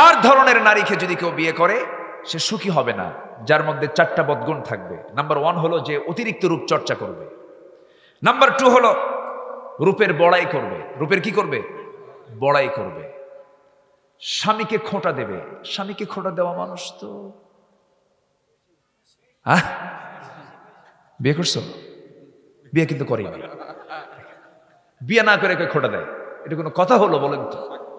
চার ধরনের নারীকে যদি কেউ বিয়ে করে, সে সুখী হবে না, যার মধ্যে চারটা বদগুণ থাকবে। নাম্বার ওয়ান হলো যে অতিরিক্ত রূপ চর্চা করবে। নাম্বার টু হলো রূপের বড়াই করবে। রূপের কি করবে? বড়াই করবে। স্বামীকে খোঁটা দেবে। স্বামীকে খোঁটা দেওয়া মানুষ তো। আহ! বিয়ে করছ? বিয়ে কিন্তু করি বিয়ে না করে খোঁটা দেয়? এটা কোনো কথা হলো বলেন তো।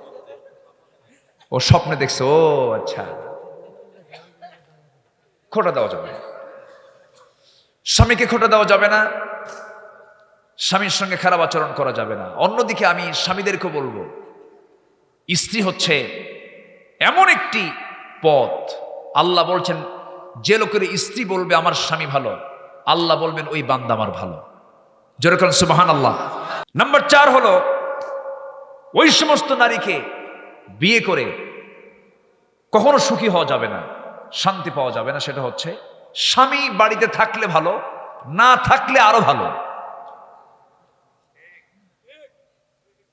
ও স্বপ্নে দেখছে, ও আচ্ছা। খোটা দেওয়া যাবে স্বামীকে খোটা দেওয়া যাবে না, স্বামীর সঙ্গে খারাপ আচরণ করা যাবে না। অন্যদিকে আমি স্বামীদেরকে বলব, স্ত্রী হচ্ছে এমন একটি পথ। আল্লাহ বলছেন, যে লোকের স্ত্রী বলবে, আমার স্বামী ভালো। আল্লাহ বলবেন, ওই বান্দা আমার ভালো। যেরকম সুবাহান আল্লাহ নাম্বার চার হলো, ওই সমস্ত নারীকে বিয়ে করে কখনো সুখী হওয়া যাবে না, শান্তি পাওয়া যাবে না, সেটা হচ্ছে স্বামী বাড়িতে থাকলে ভালো, না থাকলে আরও ভালো।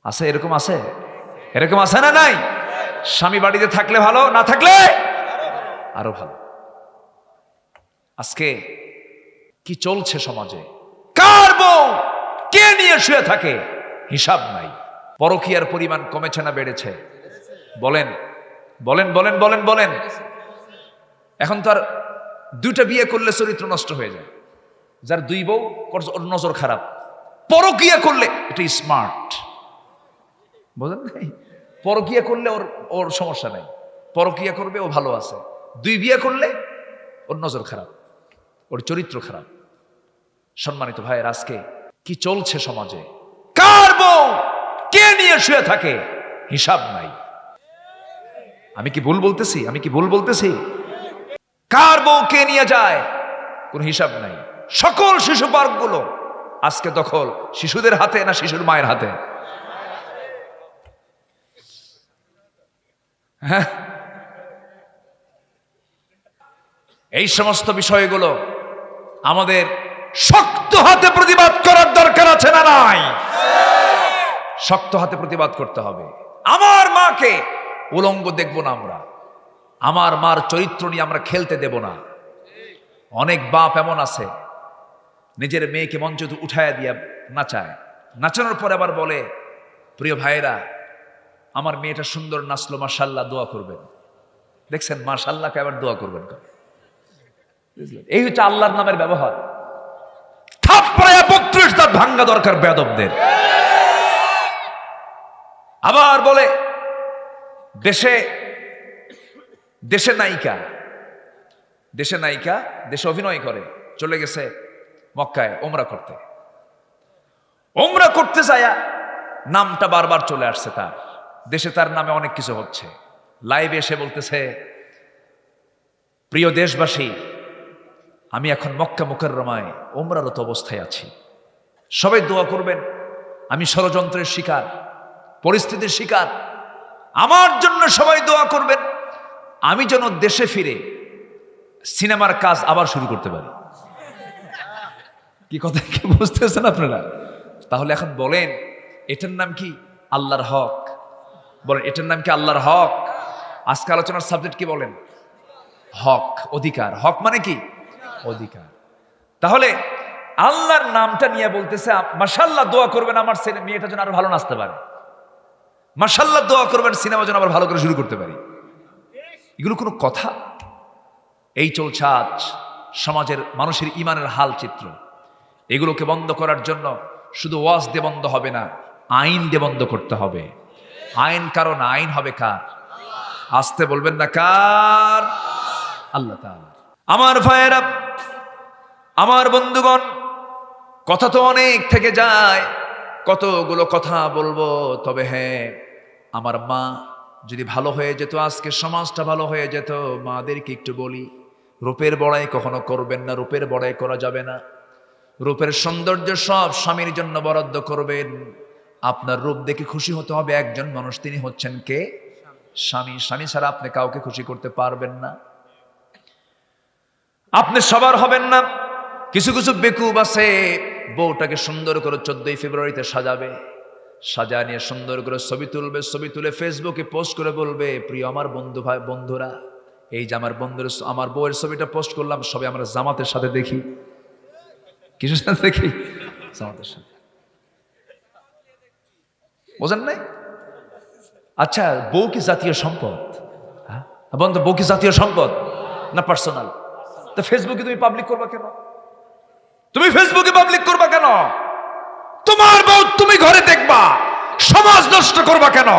আছে এরকম আছে? এরকম আছে না নাই? স্বামী বাড়িতে থাকলে ভালো, না থাকলে আরও ভালো। আজকে কি চলছে সমাজে? কার বউ কে নিয়ে শুয়ে থাকে? হিসাব নাই। পরকিয়ার পরিমাণ কমেছে না বেড়েছে? বলেন। বলেন বলেন বলেন বলেন। এখন তার দুইটা বিয়ে করলে চরিত্র নষ্ট হয়ে যায়। যার দুই বউ নজর খারাপ। পরকিয়া করলে এটা স্মার্ট বোঝেন নাই? পরকিয়া করলে ওর ওর সমস্যা নাই। পরকিয়া করবে, ও ভালো আছে। দুই বিয়ে করলে ওর নজর খারাপ। ওর চরিত্র খারাপ। সম্মানিত ভাইয়ের, আজকে কি চলছে সমাজে? কার বউ? কে নিয়ে শুয়ে থাকে? হিসাব নাই। আমি কি ভুল বলতেছি? আমি কি ভুল বলতেছি? কার বউ কে নিয়ে যায়? কোন হিসাব নাই। সকল শিশু পার্কগুলো আজকে দখল, শিশুদের হাতে না শিশুর মায়ের হাতে? হ্যাঁ? এই সমস্ত বিষয়গুলো আমাদের শক্ত হাতে প্রতিবাদ করার দরকার আছে না নাই? শক্ত হাতে প্রতিবাদ করতে হবে। আমার মাকে উলঙ্গ দেখব না আমরা। আমার মার চরিত্র নিয়ে আমরা খেলতে দেব না। অনেক বাপ এমন আছে, নিজের মেয়েকে মঞ্চ উঠায় দিয়া নাচায়। নাচানোর পরে আবার বলে, প্রিয় ভাইরা আমার মেয়েটা সুন্দর নাচলো মাসাল্লাহ দোয়া করবেন। দেখছেন মাসাল্লাহকে আবার দোয়া করবেন এই হচ্ছে আল্লাহর নামের ব্যবহার। থাপ্পড়ায় বত্রিশ দাঁত ভাঙ্গা দরকার বেদবদের আবার বলে দেশে দেশে নায়িকা দেশে নায়িকা, দেশে অভিনয় করে, চলে গেছে মক্কায় ওমরা করতে। ওমরা করতে যায়া নামটা বারবার চলে আসছে তার। দেশে তার নামে অনেক কিছু হচ্ছে। লাইভে এসে বলতেছে, প্রিয় দেশবাসী, আমি এখন মক্কা মুকররমায় ওমরারত অবস্থায় আছি। সবাই দোয়া করবেন। আমি ষড়যন্ত্রের শিকার, পরিস্থিতির শিকার আমার জন্য সবাই দোয়া করবেন। আমি যেন দেশে ফিরে সিনেমার কাজ আবার শুরু করতে পারি। কি কথা কি বুঝতেছেন আপনারা? তাহলে এখন বলেন, এটার নাম কি আল্লাহর হক? বলেন, এটার নাম কি আল্লাহর হক? আজকে আলোচনার সাবজেক্ট কি বলেন? হক, অধিকার। হক মানে কি? অধিকার। তাহলে আল্লাহর নামটা নিয়ে বলতেছে মাসাল্লাহ দোয়া করবেন আমার ছেলে, মেয়েটা যেন আরও ভালো নাচতে পারে। মাসাল্লাহ দোয়া করবেন, সিনেমা যেন আবার ভালো করে শুরু করতে পারি। এগুলো কোনো কথা? এই চলছে আজ সমাজের মানুষের ইমানের হাল চিত্র। এগুলোকে বন্ধ করার জন্য শুধু ওয়াজ দিয়ে বন্ধ হবে না, আইন দিয়ে বন্ধ করতে হবে। আইন কারণ, আইন হবে কার? আসতে বলবেন না কার? আল্লাহ আমার ভাইয়েরা, আমার বন্ধুগণ, কথা তো অনেক থেকে যায়, কতগুলো কথা বলব তবে হ্যাঁ আমার মা যদি ভালো হয়ে যেত, আজকে সমাজটা ভালো হয়ে যেত, মাদেরকে একটু বলি, রূপের বড়াই কখনো করবেন না, রূপের বড়াই করা যাবে না। রূপের সৌন্দর্য সব স্বামীর জন্য বরাদ্দ করবেন। আপনার রূপ দেখে খুশি হতে হবে, একজন মানুষ তিনি হচ্ছেন কে? স্বামী। স্বামী ছাড়া আপনি কাউকে খুশি করতে পারবেন না। আপনি সবার হবেন না। কিছু কিছু বেকুব আছে, বউটাকে সুন্দর করে চোদ্দই ফেব্রুয়ারিতে সাজাবে। সাজা নিয়ে সুন্দর করে ছবি তুলবে, ছবি তুলে ফেসবুকে পোস্ট করে বলবে, প্রিয় আমার বন্ধু ভাই, বন্ধুরা, এই যে আমার বন্ধুর আমার বউয়ের ছবিটা পোস্ট করলাম, সবে আমরা জামাতের সাথে দেখি। কিসের সাথে দেখি? জামাতের সাথে। বোঝেন নাই? আচ্ছা বউ কি জাতীয় সম্পদ? হ্যাঁ? বন্ধু, বউ কি জাতীয় সম্পদ? না পার্সোনাল তো ফেসবুকে তুমি পাবলিক করবা কেন? তুমি ফেসবুকে পাবলিক করবা কেন? তোমার বউ তুমি ঘরে দেখবা। সমাজ নষ্ট করবা কেন?